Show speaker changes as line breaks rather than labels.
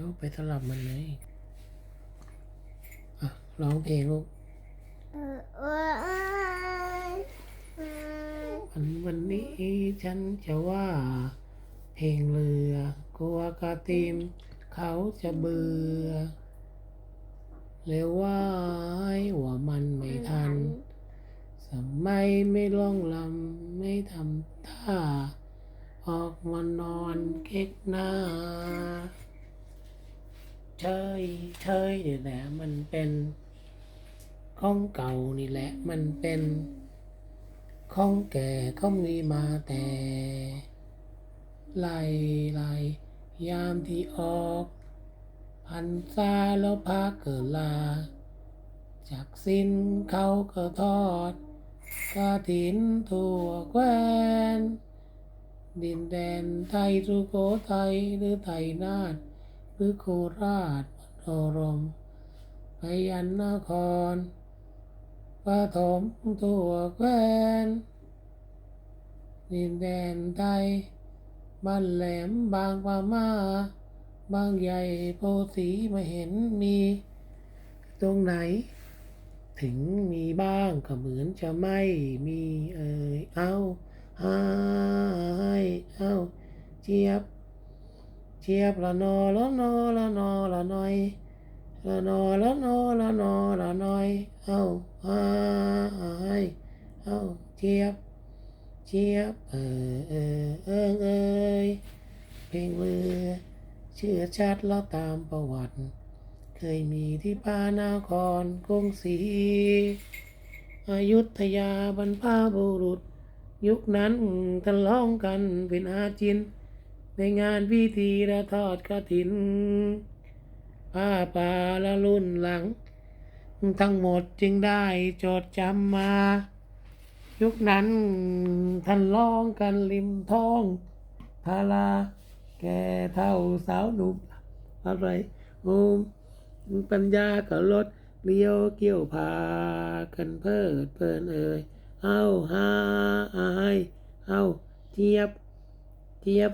แล้วไปสลับมันเลยอะร้องเพลงลูก
เออเออเออเออ
วันวันนี้ฉันจะว่า เพลงเรือกลัวกระติมเขาจะเบื่อเร็วว่าว่ามันไม่ทันสมัยไม่ร้องลำไม่ทำท่า ออกมานอนเก๊กหน้า เชยเชยนี่แหละ มันเป็นของเก่านี่แหละ มันเป็นของแก่เขามีมาแต่ไล่ไล่ยามที่ออกพันซาแล้วพักเกิดลา จากสิ้นเขาก็ทอดกาถินทั่วแควนดินแดนไทยสุโขทัยหรือไทยนาฏ หรือโคราชมโนรมพยันนครปฐมทั่วแควนดินแดนไทยบ้านแหลมบางปะมาบางใหญ่โพสีมาเห็นมี ตรงไหน ถึงมีบ้างก็เหมือนจะไม่มีเอ่ยเอาหายเอาเจี๊ยบ เจี๊ยบละนอละนอละนอละน่อยละนอละนอละนอละน่อยเอาหายเอาเจี๊ยบเจี๊ยบเออเออเอิงเอยเพลงเรือเชื่อชัดแล้วตามประวัติ เคยมีที่ปานาครกรุงศรีอยุธยาบรรพบุรุษ ยุคนั้นทะเลาะกันเป็นอาจิน ในงานพิธีระทอดกระถิน ผ้าป่าละรุ่นหลัง ทั้งหมดจึงได้จดจำมา ยุคนั้นท่านร้องกันริมท้องทาราแก่เท่าสาวหนุ่มอะไรโอมปัญญากับรถเลี้ยวเกี่ยวพากันเพิดเพลินเอ่ยเอาหาอายเอาเจี๊ยบเจี๊ยบ